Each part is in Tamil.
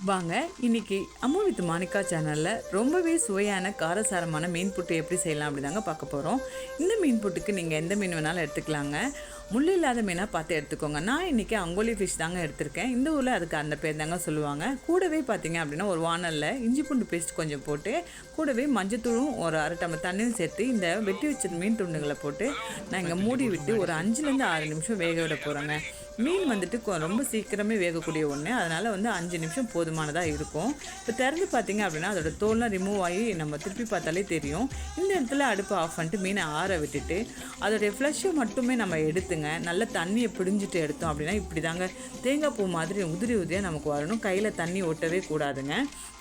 வாங்க இன்னைக்கு அம்மா வித் மாணிக்கா சேனலில் ரொம்பவே சுவையான காரசாரமான மீன் புட்டு எப்படி செய்யலாம் அப்படி தாங்க பார்க்க போகிறோம் இந்த மீன் புட்டுக்கு நீங்கள் எந்த மீன் வேணாலும் எடுத்துக்கலாங்க. முள் இல்லாத மீனாக பார்த்து எடுத்துக்கோங்க. நான் இன்றைக்கி அங்கோலி ஃபிஷ் தாங்க எடுத்திருக்கேன். இந்த ஊரில் அதுக்கு அந்த பேர் தாங்க சொல்லுவாங்க. கூடவே பார்த்தீங்க அப்படின்னா ஒரு வானலில் இஞ்சி பூண்டு பேஸ்ட் கொஞ்சம் போட்டு கூடவே மஞ்சத்தூளும் ஒரு அரை டம்ளர் தண்ணியும் சேர்த்து இந்த வெட்டி வச்ச மீன் துண்டுகளை போட்டு நான் இங்கே மூடி விட்டு ஒரு அஞ்சுலேருந்து ஆறு நிமிஷம் வேக விட போகிறேங்க மீன் வந்துட்டு கொ- ரொம்ப சீக்கிரமே வேகக்கூடிய ஒன்று அதனால் வந்து அஞ்சு நிமிஷம் போதும் போதுமானதாக இருக்கும். இப்போ திறந்து பார்த்தீங்க அப்படின்னா அதோட தோல்லாம் ரிமூவ் ஆகி நம்ம திருப்பி பார்த்தாலே தெரியும். இந்த இடத்துல அடுப்பு ஆஃப் பண்ணிட்டு மீனை ஆற விட்டுட்டு அதோடைய ஃப்ளஷை மட்டுமே நம்ம எடுத்துங்க. நல்ல தண்ணியை பிடிஞ்சிட்டு எடுத்தோம் அப்படின்னா இப்படி தாங்க தேங்காய் பூ மாதிரி உதிரி உதிரியாக நமக்கு வரணும். கையில் தண்ணி ஒட்டவே கூடாதுங்க.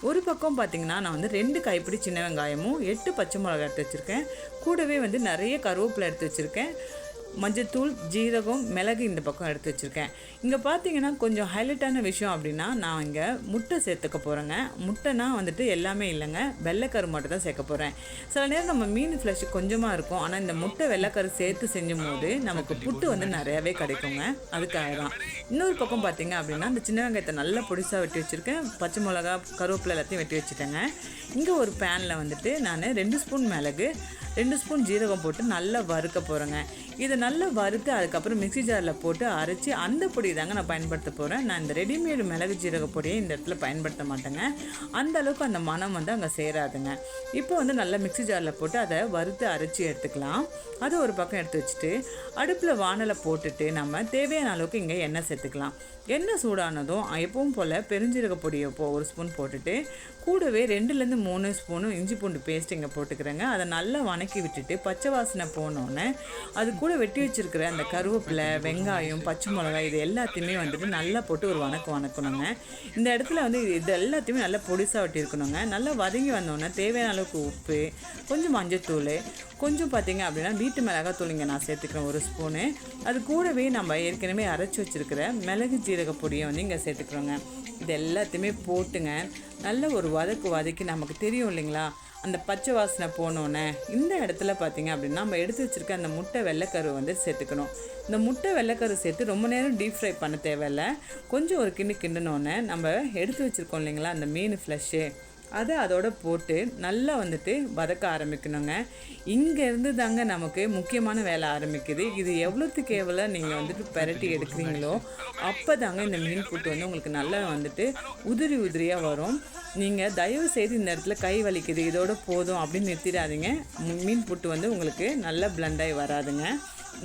ஒரு பக்கம் பார்த்திங்கன்னா நான் வந்து ரெண்டு கைப்பிடி சின்ன வெங்காயமும் எட்டு பச்சை மிளகாய் எடுத்து வச்சுருக்கேன். கூடவே வந்து நிறைய கருவேப்பிலை எடுத்து வச்சுருக்கேன். மஞ்சத்தூள் ஜீரகம் மிளகு இந்த பக்கம் எடுத்து வச்சுருக்கேன். இங்கே பார்த்தீங்கன்னா கொஞ்சம் ஹைலைட்டான விஷயம் அப்படின்னா நான் இங்கே முட்டை சேர்த்துக்க போகிறேங்க முட்டைனா வந்துட்டு எல்லாமே இல்லைங்க. வெள்ளைக்கரு மட்டும் தான் சேர்க்க போகிறேன் சில நேரம் நம்ம மீன் ஃப்ளஷ் கொஞ்சமாக இருக்கும். ஆனால் இந்த முட்டை வெள்ளைக்கரு சேர்த்து செஞ்சும் போது நமக்கு புட்டு வந்து நிறையாவே கிடைக்குங்க. அதுக்காக தான். இன்னொரு பக்கம் பார்த்தீங்க அப்படின்னா இந்த சின்ன வெங்காயத்தை நல்லா பொடிசாக வெட்டி வச்சுருக்கேன். பச்சை மிளகா கருவேப்பிலை எல்லாத்தையும் வெட்டி வச்சுட்டேங்க. இங்கே ஒரு பேனில் வந்துட்டு நான் ரெண்டு ஸ்பூன் மிளகு ரெண்டு ஸ்பூன் ஜீரகம் போட்டு நல்லா வறுக்க போகிறேங்க இதை நல்லா வறுத்து அதுக்கப்புறம் மிக்ஸி ஜாரில் போட்டு அரைச்சி அந்த பொடி தாங்க நான் பயன்படுத்த போகிறேன் நான் இந்த ரெடிமேடு மிளகு ஜீரக பொடியை இந்த இடத்துல பயன்படுத்த மாட்டேங்க. அந்த அளவுக்கு அந்த மனம் வந்து அங்கே சேராதுங்க. இப்போ வந்து நல்லா மிக்ஸி ஜாரில் போட்டு அதை வறுத்து அரைச்சி எடுத்துக்கலாம். அது ஒரு பக்கம் எடுத்து வச்சுட்டு அடுப்பில் வானலை போட்டுட்டு நம்ம தேவையான அளவுக்கு இங்கே எண்ணெய் சேர்த்துக்கலாம். எண்ணெய் சூடானதும் எப்பவும் போல் பெருஞ்சீரக பொடியை போ ஒரு ஸ்பூன் போட்டுட்டு கூடவே ரெண்டுலேருந்து மூணு ஸ்பூனும் இஞ்சி பூண்டு பேஸ்ட் இங்கே போட்டுக்கிறேங்க. அதை நல்லா வணக்கி விட்டுட்டு பச்சை வாசனை போனோன்னே அது கூட வெட்டி வச்சிருக்கிற அந்த கருவேப்பிலை வெங்காயம் பச்சை மிளகாய் இது எல்லாத்தையுமே வந்துட்டு நல்லா போட்டு ஒரு வணக்கம் வணக்கணுங்க. இந்த இடத்துல வந்து இது எல்லாத்தையுமே நல்லா பொடிசாக வெட்டி இருக்கணுங்க நல்லா வதங்கி வந்தோடனே தேவையான அளவுக்கு உப்பு கொஞ்சம் மஞ்சத்தூள் கொஞ்சம் பார்த்தீங்க அப்படின்னா வீட்டு மிளகாத்தூள் இங்கே நான் சேர்த்துக்கிறேன் ஒரு ஸ்பூனு. அது கூடவே நம்ம ஏற்கனவே அரைச்சி வச்சிருக்கிற மிளகு ஜீரக பொடியை வந்து இங்கே சேர்த்துக்கிறோங்க. இது எல்லாத்தையுமே போட்டுங்க. நல்ல ஒரு வதக்கு வதக்கி நமக்கு தெரியும் இல்லைங்களா? அந்த பச்சை வாசனை போனோன்னே இந்த இடத்துல பார்த்தீங்க அப்படின்னா நம்ம எடுத்து வச்சிருக்க அந்த முட்டை வெள்ளைக்கரு வந்து சேர்த்துக்கணும். இந்த முட்டை வெள்ளைக்கரு சேர்த்து ரொம்ப நேரம் டீப் ஃப்ரை பண்ண தேவையில்ல. கொஞ்சம் ஒரு கிண்டு கிண்டுனோடனே நம்ம எடுத்து வச்சுருக்கோம் இல்லைங்களா அந்த மீன் ஃப்ளஷ்ஷு அதை அதோட போட்டு நல்லா வந்துட்டு வதக்க ஆரம்பிக்கணுங்க. இங்கேருந்து தாங்க நமக்கு முக்கியமான வேலை ஆரம்பிக்குது. இது எவ்வளோத்துக்கு எவ்வளோ நீங்கள் வந்துட்டு பெரட்டி எடுக்கிறீங்களோ அப்போ தாங்க இந்த மீன் புட்டு வந்து உங்களுக்கு நல்லா வந்துட்டு உதிரி உதிரியாக வரும். நீங்கள் தயவு செய்து இந்த இடத்துல கை வலிக்குது இதோட போதும் அப்படின்னு நிறுத்திடாதீங்க. மீன் புட்டு வந்து உங்களுக்கு நல்லா பிளண்டாகி வராதுங்க.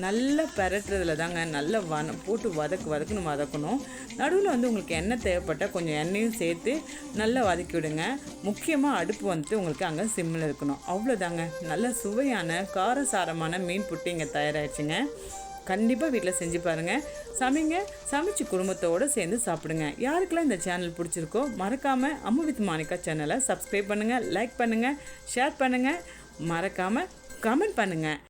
நல்லா பரட்டுறதுல தாங்க நல்லா வன போட்டு வதக்கு வதக்குன்னு வதக்கணும். நடுவில் வந்து உங்களுக்கு எண்ணெய் தேவைப்பட்டால் கொஞ்சம் எண்ணெயும் சேர்த்து நல்லா வதக்கி விடுங்க. முக்கியமாக அடுப்பு வந்துட்டு உங்களுக்கு அங்கே சிம்மில் இருக்கணும். அவ்வளோதாங்க. நல்ல சுவையான காரசாரமான மீன் புட்டு இங்கே தயாராகிடுச்சுங்க கண்டிப்பாக வீட்டில் செஞ்சு பாருங்கள் சமைங்க சமைச்சு குடும்பத்தோடு சேர்ந்து சாப்பிடுங்க. யாருக்கெல்லாம் இந்த சேனல் பிடிச்சிருக்கோ மறக்காமல் அம்மு வித் மாணிக்கா சேனலை சப்ஸ்கிரைப் பண்ணுங்கள் லைக் பண்ணுங்கள் ஷேர் பண்ணுங்கள் மறக்காமல் கமெண்ட் பண்ணுங்கள்